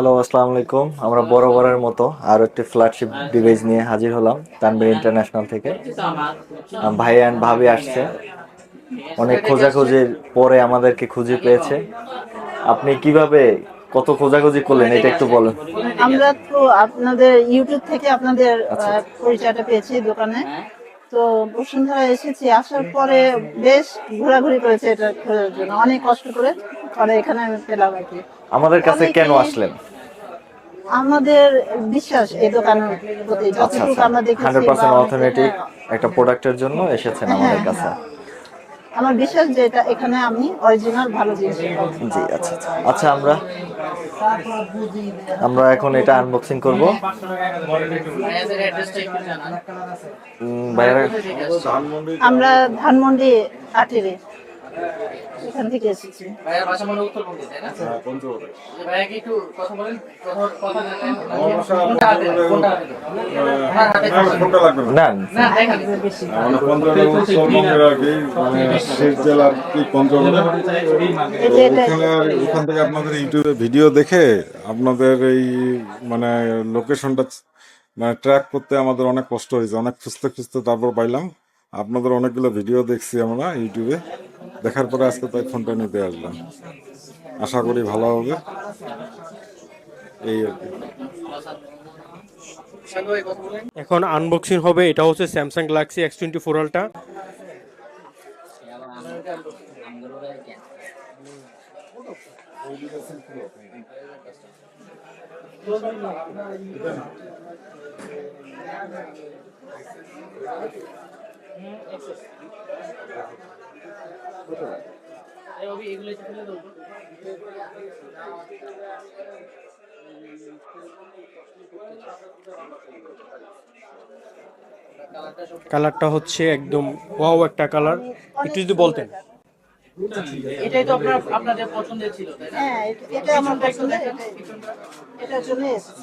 Hello আসসালামু আলাইকুম আমরা বরাবরের মতো আরও একটি ফ্ল্যাগশিপ ডিভাইস নিয়ে হাজির হলাম তানবির ইন্টারন্যাশনাল থেকে। ভাই অ্যান্ড ভাবি আসছে। অনেক খোঁজাখুঁজির পরে আমাদেরকে খুঁজে পেয়েছে। আপনি কীভাবে কত খোঁজাখুঁজি করলেন এটা একটু বলেন। আমরা তো আপনাদের ইউটিউব থেকে আপনাদের আচ্ছা। পরিচয়টা পেয়েছি দোকানে। তো বসুন্ধরা এসেছি আসার পরে বেশ ঘোরাঘুরি করেছে এটা খোঁজার জন্য। অনেক কষ্ট করে পরে এখানে আমি পেলাম আর কি। আমাদের কাছে কেন আসলেন? আমাদের বিশ্বাস এই দোকানের প্রতি আচ্ছা যতটুকু আচ্ছা। আমরা দেখেছি হান্ড্রেড বা পার্সেন্ট আমাদের- অথেন্টিক হ্যাঁ, একটা প্রোডাক্টের জন্য এসেছেন আমাদের কাছে। আমার বিশ্বাস যে এটা এখানে আমি অরিজিনাল ভালো জিনিস জি আচ্ছা আচ্ছা। আচ্ছা আমরা আমরা এখন এটা আনবক্সিং করব। আমরা ধানমন্ডি আটেরে এখান থেকে এসেছি ভাইয়ার বাসা মনে উত্তরবঙ্গে, তাই না? যে ভাইয়া কি একটু কথা বলেন? কথা- কথা বলেন? কোনটা হাতে? কোনটা হাতে? কোনটা লাগবে না না না, দেখান। মানে পঞ্চগড় উত্তরবঙ্গের আর মানে শেষ জেলার কি পঞ্চগড় এই যে এটা ওখানে আর ওখান থেকে আপনাদের ইউটিউবে ভিডিও দেখে আপনাদের এই মানে লোকেশনটা মানে ট্র্যাক করতে আমাদের অনেক কষ্ট হয়েছে অনেক খুঁজতে খুঁজতে তারপর পাইলাম আপনাদের অনেকগুলো ভিডিও দেখছি আমরা ইউটিউবে দেখার পরে আজকে তাই ফোনটা নিতে আসলাম। আশা করি ভালো হবে। এই আর কি। এখন আনবক্সিং হবে, এটা হচ্ছে Samsung Galaxy X twenty four ultra কালারটা হচ্ছে একদম ওয়াও একটা কালার। একটু যদি বলতেন। এটাই তো আপনার আপনাদের পছন্দের ছিল হ্যাঁ এটা- এটা আমার পছন্দের। জন্য এসেছি।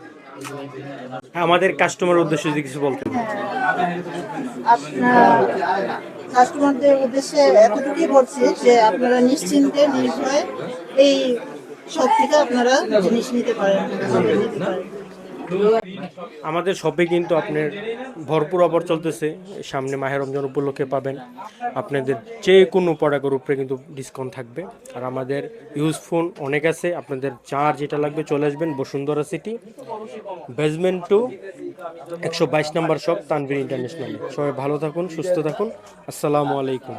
আমাদের কাস্টমার উদ্দেশ্যে যদি কিছু বলতে কাস্টমারদের উদ্দেশ্যে এতটুকুই বলছি যে আপনারা নিশ্চিন্তে, নির্ভয়ে এই সব থেকে আপনারা জিনিস নিতে পারেন নিতে পারেন। আমাদের শপে কিন্তু আপনার ভরপুর অফার চলতেছে। সামনে মাহের রমজান উপলক্ষে পাবেন। আপনাদের যে কোনো প্রোডাক্টের উপরে কিন্তু ডিসকাউন্ট থাকবে। আর আমাদের ইউজ ফোন অনেক আছে। আপনাদের চার যেটা লাগবে চলে আসবেন বসুন্ধরা সিটি বেসমেন্ট টু একশো বাইশ নাম্বার শপ তানভীর ইন্টারন্যাশনাল সবাই ভালো থাকুন, সুস্থ থাকুন। আসসালামু আলাইকুম।